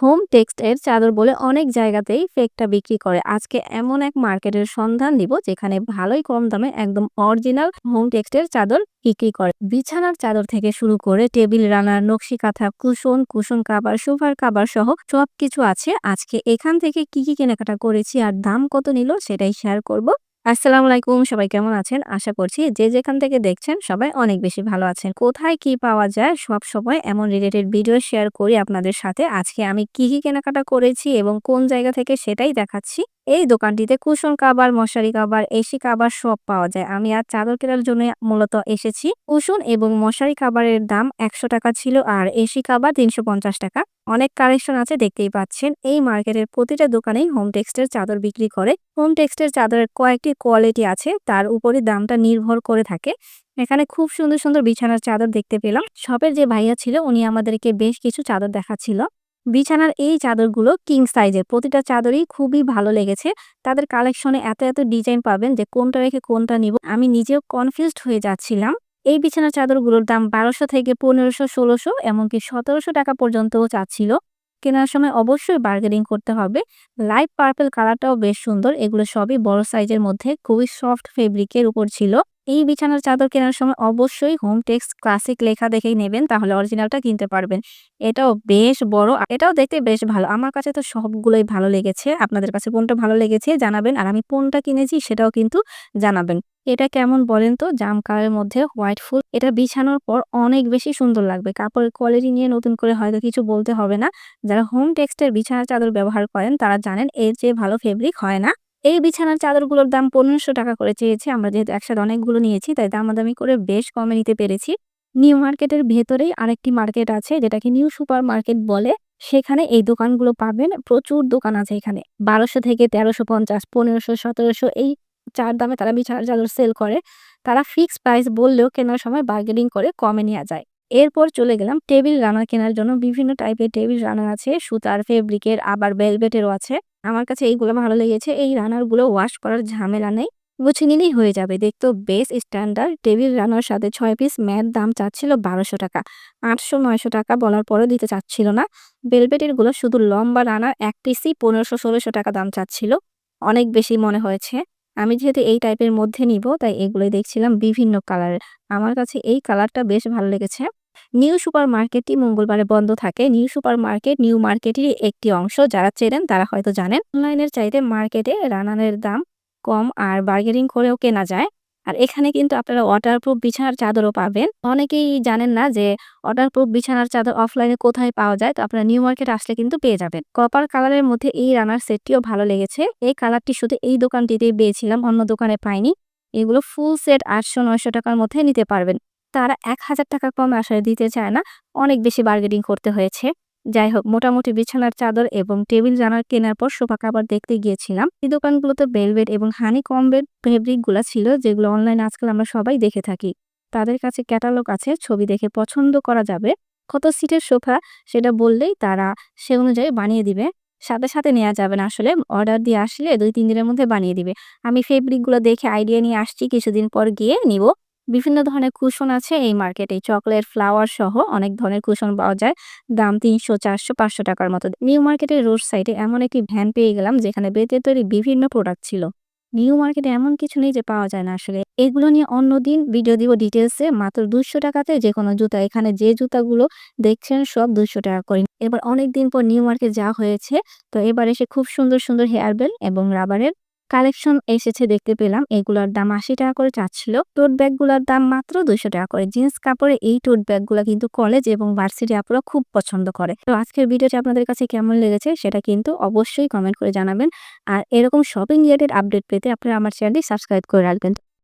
Home টেক্সটের চাদর বলে অনেক জায়গাতেই ফেকটা বিক্রি করে। আজকে এমন এক মার্কেটের সন্ধান দিব যেখানে ভালোই কম দামে একদম অরিজিনাল হোম টেক্সটের চাদর বিক্রি করে। বিছানার চাদর থেকে শুরু করে টেবিল রানার, নকশি কাঁথা, কুশন কুশন কাবার, সোফার কাবার সহ সবকিছু আছে। আজকে এখান থেকে কি কি কেনাকাটা করেছি আর দাম কত নিল সেটাই শেয়ার করব। আসসালামু আলাইকুম, সবাই কেমন আছেন? আশা করছি যে যেখান থেকে দেখছেন সবাই অনেক বেশি ভালো আছেন। কোথায় কি পাওয়া যায় সব সময় এমন রিলেটেড ভিডিও শেয়ার করি আপনাদের সাথে। আজকে আমি কি কি কেনাকাটা করেছি এবং কোন জায়গা থেকে সেটাই দেখাচ্ছি। এই দোকানটিতে কুশন কাবার মশারি কাবার এসি কাবার সব পাওয়া যায়। আমি আর চাদর কেনার জন্য মূলত এসেছি। কুশন এবং মশারি কাবারের দাম একশো টাকা ছিল আর এসি কাবার তিনশো পঞ্চাশ টাকা। অনেক কালেকশন আছে, দেখতেই পাচ্ছেন। এই মার্কেটের প্রতিটা দোকানেই হোম টেক্সটের চাদর বিক্রি করে। হোম টেক্সটের চাদরের কয়েকটি কোয়ালিটি আছে, তার উপরে দামটা নির্ভর করে থাকে। এখানে খুব সুন্দর সুন্দর বিছানার চাদর দেখতে পেলাম। শপের যে ভাইয়া ছিল, উনি আমাদেরকে বেশ কিছু চাদর দেখাচ্ছিল। বিছানার এই চাদরগুলো কিং সাইজের প্রতিটা চাদরই খুবই ভালো লেগেছে। তাদের কালেকশনে এত এত ডিজাইন পাবেন যে কোনটা রেখে কোনটা নিব। আমি নিজেও কনফিউজড হয়ে যাচ্ছিলাম। এই বিছানার চাদরগুলোর দাম বারোশো থেকে পনেরোশো, ষোলোশো এমনকি সতেরোশো টাকা পর্যন্তও চাচ্ছিল। কেনার সময় অবশ্যই বার্গেনিং করতে হবে। লাইট পার্পেল কালারটাও বেশ সুন্দর। এগুলো সবই বড় সাইজের মধ্যে, খুবই সফট ফেব্রিকের উপর ছিল। এই বিছানার চাদর কেনার সময় অবশ্যই হোম টেক্স ক্লাসিক লেখা দেখেই নেবেন, তাহলে অরিজিনালটা কিনতে পারবেন। এটাও বেশ বড়, এটাও দেখতে বেশ ভালো। আমার কাছে তো সবগুলোই ভালো লেগেছে, আপনাদের কাছে কোনটা ভালো লেগেছে জানাবেন, আর আমি কোনটা কিনেছি সেটাও কিন্তু জানাবেন। এটা কেমন বলেন তো, জাম কালারের মধ্যে হোয়াইট ফুল, এটা বিছানোর পর অনেক বেশি সুন্দর লাগবে। কাপড়ের কোয়ালিটি নিয়ে নতুন করে হয়তো কিছু বলতে হবে না। যারা হোম টেক্সটের বিছানার চাদর ব্যবহার করেন, তারা জানেন এর চেয়ে ভালো ফেব্রিক হয় না। এই বিছানার চাদরগুলোর দাম পনেরোশো টাকা করে চেয়েছে। আমরা যেহেতু একসাথে অনেকগুলো নিয়েছি, তাই দামাদামি করে বেশ কমে নিতে পেরেছি। নিউ মার্কেটের ভেতরেই আরেকটি মার্কেট আছে, যেটাকে নিউ সুপার মার্কেট বলে। সেখানে এই দোকানগুলো পাবেন। প্রচুর দোকান আছে এখানে। বারোশো থেকে তেরোশো পঞ্চাশ, পনেরোশো, সতেরোশো এই চার দামে তারা বিছানার চাদর সেল করে। তারা ফিক্সড প্রাইস বললেও কেনার সময় বার্গেনিং করে কমে নেওয়া যায়। এরপর চলে গেলাম টেবিল রানার কেনার জন্য। বিভিন্ন টাইপের টেবিল রানার আছে, সুতার, ফেব্রিকের, আবার বেলভেটেরও আছে। আমার কাছে এইগুলো ভালো লেগেছে। এই রানারগুলো ওয়াশ করার ঝামেলা নেই। গুছিয়ে নিলেই হয়ে যাবে। দেখতো বেস স্ট্যান্ডার্ড টেবিল রানার সাথে ছয় পিস ম্যাট দাম চাচ্ছিল বারোশো টাকা। আটশো, নয়শো টাকা বলার পরেও দিতে চাচ্ছিল না। বেলভেটেরগুলো শুধু লম্বা রানার এক পিসই পনেরোশো, ষোলোশো টাকা দাম চাচ্ছিল। অনেক বেশি মনে হয়েছে। আমি যেহেতু এই টাইপের মধ্যে নিব, তাই এগুলোই দেখছিলাম বিভিন্ন কালারের আমার কাছে এই কালারটা বেশ ভালো লেগেছে। নিউ সুপার মার্কেটটি মঙ্গলবারে বন্ধ থাকে। নিউ সুপার মার্কেট নিউ মার্কেটেরই একটি অংশ যারা চেনেন তারা হয়তো জানেন। অনলাইনের চাইতে মার্কেটে রানানের দাম কম আর বার্গেনিং করেও কেনা যায়। আর এখানে কিন্তু আপনারা ওয়াটারপ্রুফ বিছানার চাদরও পাবেন। অনেকেই জানেন না যে ওয়াটারপ্রুফ বিছানার চাদর অফলাইনে কোথায় পাওয়া যায়, তো আপনারা নিউ মার্কেট আসলে কিন্তু পেয়ে যাবেন। কপার কালারের মধ্যে এই রানার সেটটিও ভালো লেগেছে। এই কালারটি শুধু এই দোকানটিতেই পেয়েছিলাম, অন্য দোকানে পাইনি। এগুলো ফুল সেট আটশো নয়শো টাকার মধ্যে নিতে পারবেন। তারা এক হাজার টাকা কম আসলে দিতে চায় না। অনেক বেশি বার্গেনিং করতে হয়েছে। যাই হোক, মোটামুটি বিছানার চাদর এবং টেবিল জানার কেনার পর সোফা কাবার দেখতে গিয়েছিলাম। এই দোকানগুলোতে বেলভেট এবং হানি কমবেট ফেব্রিকগুলা ছিল, যেগুলো অনলাইন আজকাল আমরা সবাই দেখে থাকি। তাদের কাছে ক্যাটালগ আছে, ছবি দেখে পছন্দ করা যাবে। কত সিটের সোফা, সেটা বললেই তারা সে অনুযায়ী বানিয়ে দিবে। সাথে সাথে নেওয়া যাবে না আসলে অর্ডার দিয়ে আসলে দুই তিন দিনের মধ্যে বানিয়ে দিবে। আমি ফেব্রিকগুলো দেখে আইডিয়া নিয়ে আসছি, কিছুদিন পর গিয়ে নিব। বিভিন্ন ধরনের কুশন আছে এই মার্কেটে। চকলেট, ফ্লাওয়ার সহ অনেক ধরনের কুশন পাওয়া যায়। দাম তিনশো, চারশো, পাঁচশো টাকার মতো। নিউ মার্কেটের রোড সাইডে এমন একটি ভ্যান পেয়ে গেলাম যেখানে বেতের তৈরি বিভিন্ন প্রোডাক্ট ছিল। নিউ মার্কেটে এমন কিছু নেই যে পাওয়া যায় না আসলে। এগুলো নিয়ে অন্যদিন ভিডিও দিব ডিটেলসে মাত্র দুশো টাকাতে যে কোনো জুতা, এখানে যে জুতাগুলো দেখছেন সব দুশো টাকা করে। এবার অনেক দিন পর নিউ মার্কেট যা হয়েছে। তো এবার এসে খুব সুন্দর সুন্দর হেয়ার বেল এবং রাবারের কালেকশন এসেছে, দেখতে পেলাম। এগুলোর দাম আশি টাকা করে চাচ্ছিল। টোট ব্যাগগুলোর দাম মাত্র দুইশো টাকা করে। জিন্স কাপড়ে এই টোট ব্যাগগুলো কিন্তু কলেজ এবং ভার্সিটি আপুরা খুব পছন্দ করে। তো আজকের ভিডিওটি আপনাদের কাছে কেমন লেগেছে সেটা কিন্তু অবশ্যই কমেন্ট করে জানাবেন। আর এরকম শপিং রিলেটেড আপডেট পেতে আপনারা আমার চ্যানেলটি সাবস্ক্রাইব করে রাখবেন।